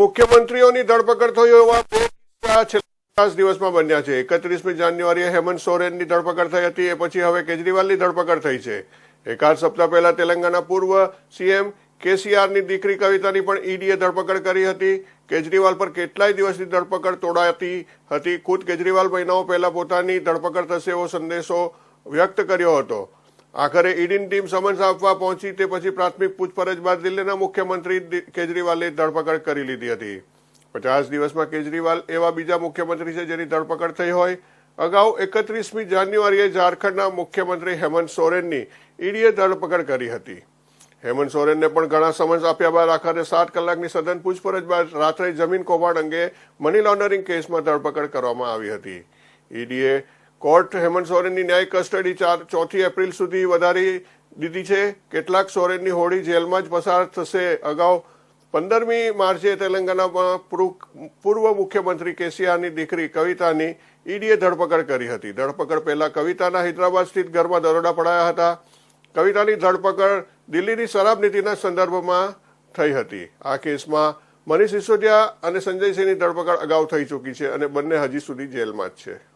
મુખ્યમંત્રીઓની ધરપકડ થઈ એવા છેલ્લા દિવસમાં બન્યા છે. એકત્રીસમી જાન્યુઆરીએ હેમંત સોરેનની ધરપકડ થઈ હતી, એ પછી હવે કેજરીવાલની ધરપકડ થઈ છે. એકાદ સપ્તાહ પહેલા તેલંગાના પૂર્વ સીએમ કેસીઆરની દીકરી કવિતાની પણ ઈડીએ ધરપકડ કરી હતી. કેજરીવાલ પર કેટલાય દિવસની ધરપકડ તોડાતી હતી. ખુદ કેજરીવાલ મહિનાઓ પહેલા પોતાની ધરપકડ થશે એવો સંદેશો વ્યક્ત કર્યો હતો. આખરે ઈડીની ટીમ સમન્સ આપવા પહોંચી તે પછી પ્રાથમિક પૂછપરછ બાદ દિલ્હીના મુખ્યમંત્રી કેજરીવાલે ધરપકડ કરી લીધી હતી. પચાસ દિવસમાં કેજરીવાલ એવા બીજા મુખ્યમંત્રી છે જેની ધરપકડ થઈ હોય. અગાઉ એકત્રીસમી જાન્યુઆરીએ ઝારખંડના મુખ્યમંત્રી હેમંત સોરેનની ઈડીએ ધરપકડ કરી હતી. હેમંત સોરેનને પણ ઘણા સમન્સ આપ્યા બાદ આખરે સાત કલાકની સઘન પૂછપરછ બાદ રાત્રે જમીન કૌભાંડ અંગે મની લોન્ડરિંગ કેસમાં ધરપકડ કરવામાં આવી હતી. ઈડીએ કોર્ટ હેમંત સોરેનની ન્યાય કસ્ટડી ચાર ચોથી એપ્રિલ સુધી વધારી દીધી છે. કેટલાક સોરેનની હોળી જેલમાં જ પસાર થશે. અગાઉ પંદરમી માર્ચે તેલંગાણામાં પૂર્વ- મુખ્યમંત્રી કેસીઆરની દીકરી કવિતાની ઈડીએ ધરપકડ કરી હતી. ધરપકડ પહેલા કવિતાના હૈદરાબાદ સ્થિત ઘરમાં દરોડા પડાયા હતા. કવિતાની ધરપકડ દિલ્હીની શરાબ નીતિના સંદર્ભમાં થઈ હતી. આ કેસમાં મનીષ સિસોદિયા અને સંજયસિંહની ધરપકડ અગાઉ થઈ ચૂકી છે અને બંને હજી સુધી જેલમાં જ છે.